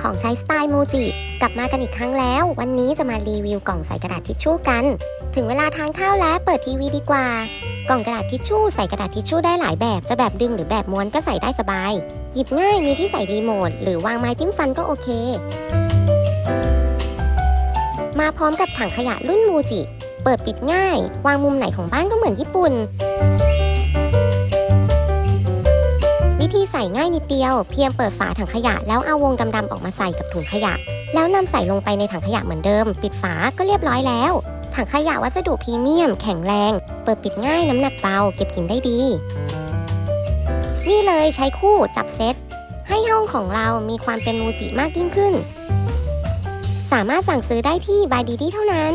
ของใช้สไตล์มูจิกลับมากันอีกครั้งแล้ว วันนี้จะมารีวิวกล่องใส่กระดาษทิชชู่กัน ถึงเวลาทานข้าวแล้วเปิดทีวีดีกว่า กล่องกระดาษทิชชู่ใส่กระดาษทิชชู่ได้หลายแบบจะแบบดึงหรือแบบม้วนก็ใส่ได้สบาย หยิบง่ายมีที่ใส่รีโมทหรือวางไม้จิ้มฟันก็โอเค มาพร้อมกับถังขยะรุ่นมูจิเปิดปิดง่าย วางมุมไหนของบ้านก็เหมือนญี่ปุ่น ง่ายนิดเดียว เพียงเปิดฝาถังขยะแล้วเอาวงดำๆออกมาใส่กับถุงขยะ แล้วนำใส่ลงไปในถังขยะเหมือนเดิม ปิดฝาก็เรียบร้อยแล้ว ถังขยะวัสดุพรีเมียม แข็งแรง เปิดปิดง่ายน้ำหนักเบาเก็บกินได้ดี นี่เลยใช้คู่จับเซตให้ห้องของเรามีความเป็นมูจิมากยิ่งขึ้น สามารถสั่งซื้อได้ที่บายดีดีเท่านั้น